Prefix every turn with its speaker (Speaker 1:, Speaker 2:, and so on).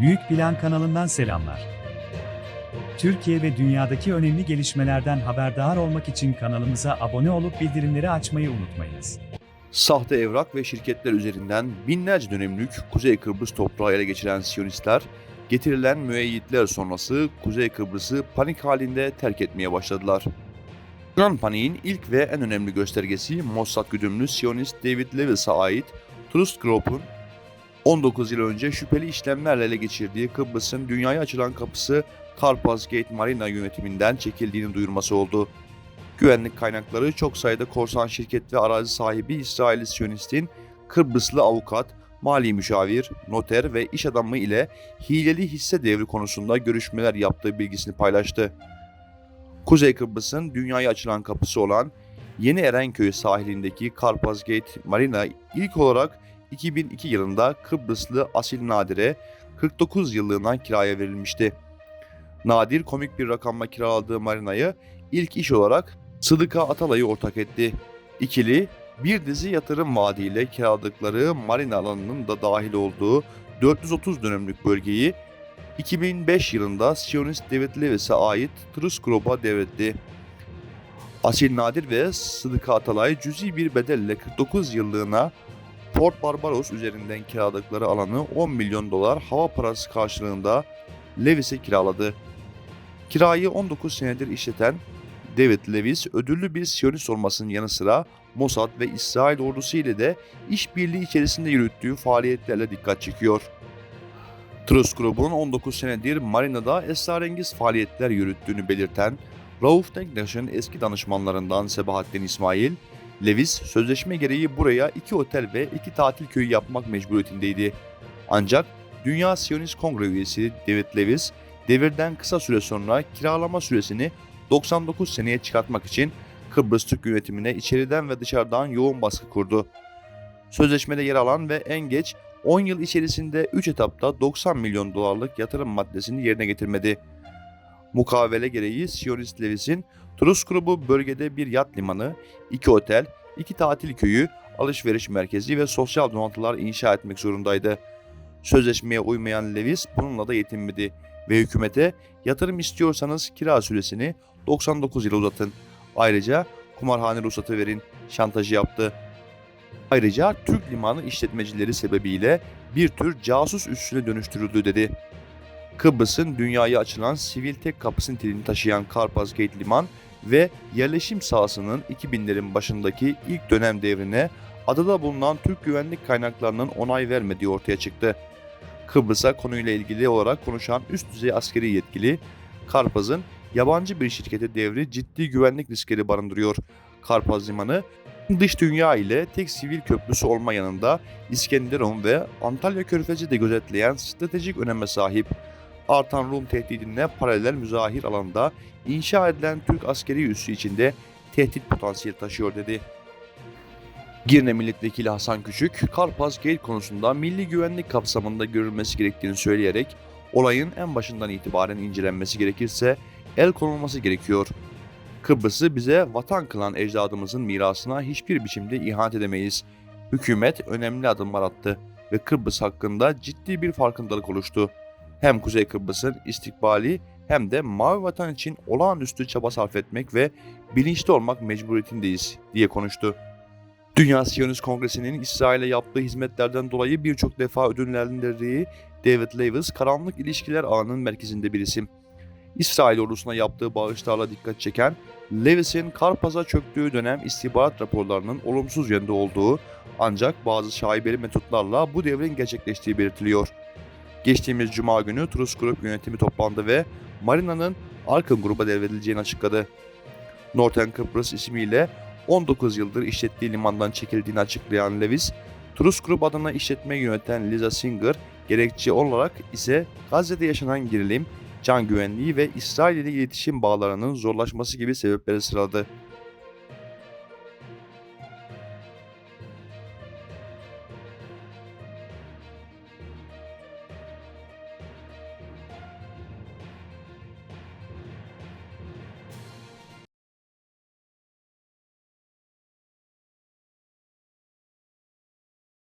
Speaker 1: Büyük Plan kanalından selamlar. Türkiye ve dünyadaki önemli gelişmelerden haberdar olmak için kanalımıza abone olup bildirimleri açmayı unutmayınız.
Speaker 2: Sahte evrak ve şirketler üzerinden binlerce dönemlik Kuzey Kıbrıs toprağı ele geçiren Siyonistler, getirilen müeyyidler sonrası Kuzey Kıbrıs'ı panik halinde terk etmeye başladılar. Yunan paniğin ilk ve en önemli göstergesi Mossad güdümlü Siyonist David Lewis'a ait Trust Group'un 19 yıl önce şüpheli işlemlerle ele geçirdiği Kıbrıs'ın dünyaya açılan kapısı Karpaz Gate Marina yönetiminden çekildiğini duyurması oldu. Güvenlik kaynakları çok sayıda korsan şirket ve arazi sahibi İsrail Siyonist'in Kıbrıslı avukat, mali müşavir, noter ve iş adamı ile hileli hisse devri konusunda görüşmeler yaptığı bilgisini paylaştı. Kuzey Kıbrıs'ın dünyaya açılan kapısı olan Yeni Erenköy sahilindeki Karpaz Gate Marina ilk olarak 2002 yılında Kıbrıslı Asil Nadir'e 49 yıllığına kiraya verilmişti. Nadir komik bir rakamla kiraladığı marinayı ilk iş olarak Sıdıka Atalay'ı ortak etti. İkili bir dizi yatırım vaadiyle kiraladıkları marina alanının da dahil olduğu 430 dönümlük bölgeyi 2005 yılında Siyonist David Lewis'e ait Trus Group'a devretti. Asil Nadir ve Sıdıka Atalay cüzi bir bedelle 49 yıllığına Port Barbaros üzerinden kiraladıkları alanı 10 milyon dolar hava parası karşılığında Lewis'e kiraladı. Kirayı 19 senedir işleten David Lewis ödüllü bir Siyonist olmasının yanı sıra Mossad ve İsrail ordusu ile de işbirliği içerisinde yürüttüğü faaliyetlerle dikkat çekiyor. Trust Group'un 19 senedir Marina'da esrarengiz faaliyetler yürüttüğünü belirten Rauf Denktaş'ın eski danışmanlarından Sebahattin İsmail, Lewis sözleşme gereği buraya iki otel ve iki tatil köyü yapmak mecburiyetindeydi. Ancak Dünya Siyonist Kongre üyesi David Lewis, devirden kısa süre sonra kiralama süresini 99 seneye çıkartmak için Kıbrıs Türk yönetimine içeriden ve dışarıdan yoğun baskı kurdu. Sözleşmede yer alan ve en geç 10 yıl içerisinde 3 etapta 90 milyon dolarlık yatırım maddesini yerine getirmedi. Mukavele gereği Siyonist Lewis'in Trus grubu bölgede bir yat limanı, iki otel, iki tatil köyü, alışveriş merkezi ve sosyal donatılar inşa etmek zorundaydı. Sözleşmeye uymayan Lewis bununla da yetinmedi ve hükümete yatırım istiyorsanız kira süresini 99 yıla uzatın. Ayrıca kumarhane ruhsatı verin şantajı yaptı. Ayrıca Türk limanı işletmecileri sebebiyle bir tür casus üssüne dönüştürüldü dedi. Kıbrıs'ın dünyaya açılan sivil tek kapı niteliğini taşıyan Karpaz Gate Liman ve yerleşim sahasının 2000'lerin başındaki ilk dönem devrine adada bulunan Türk güvenlik kaynaklarının onay vermediği ortaya çıktı. Kıbrıs'a konuyla ilgili olarak konuşan üst düzey askeri yetkili, Karpaz'ın yabancı bir şirkete devri ciddi güvenlik riskleri barındırıyor. Karpaz Limanı, dış dünya ile tek sivil köprüsü olma yanında İskenderun ve Antalya Körfezi de gözetleyen stratejik öneme sahip. Artan Rum tehdidine paralel müzahir alanda inşa edilen Türk askeri üssü içinde tehdit potansiyeli taşıyor dedi. Girne Milletvekili Hasan Küçük, Karpaz Gate konusunda milli güvenlik kapsamında görülmesi gerektiğini söyleyerek olayın en başından itibaren incelenmesi gerekirse el konulması gerekiyor. Kıbrıs'ı bize vatan kılan ecdadımızın mirasına hiçbir biçimde ihanet edemeyiz. Hükümet önemli adımlar attı ve Kıbrıs hakkında ciddi bir farkındalık oluştu. Hem Kuzey Kıbrıs'ın istikbali hem de mavi vatan için olağanüstü çaba sarf etmek ve bilinçli olmak mecburiyetindeyiz diye konuştu. Dünya Siyonist Kongresi'nin İsrail'e yaptığı hizmetlerden dolayı birçok defa ödüllendirdiği David Lewis karanlık ilişkiler ağının merkezinde bir isim. İsrail ordusuna yaptığı bağışlarla dikkat çeken Lewis'in Karpaz'a çöktüğü dönem istihbarat raporlarının olumsuz yönde olduğu ancak bazı şaibeli metotlarla bu devrin gerçekleştiği belirtiliyor. Geçtiğimiz cuma günü Trus Group yönetimi toplandı ve Marina'nın Arkın gruba devredileceğini açıkladı. Northern Kıbrıs ismiyle 19 yıldır işlettiği limandan çekildiğini açıklayan Lewis, Trus Group adına işletme yöneten Liza Singer, gerekçe olarak ise Gazze'de yaşanan gerilim, can güvenliği ve İsrail ile iletişim bağlarının zorlaşması gibi sebepleri sıraladı.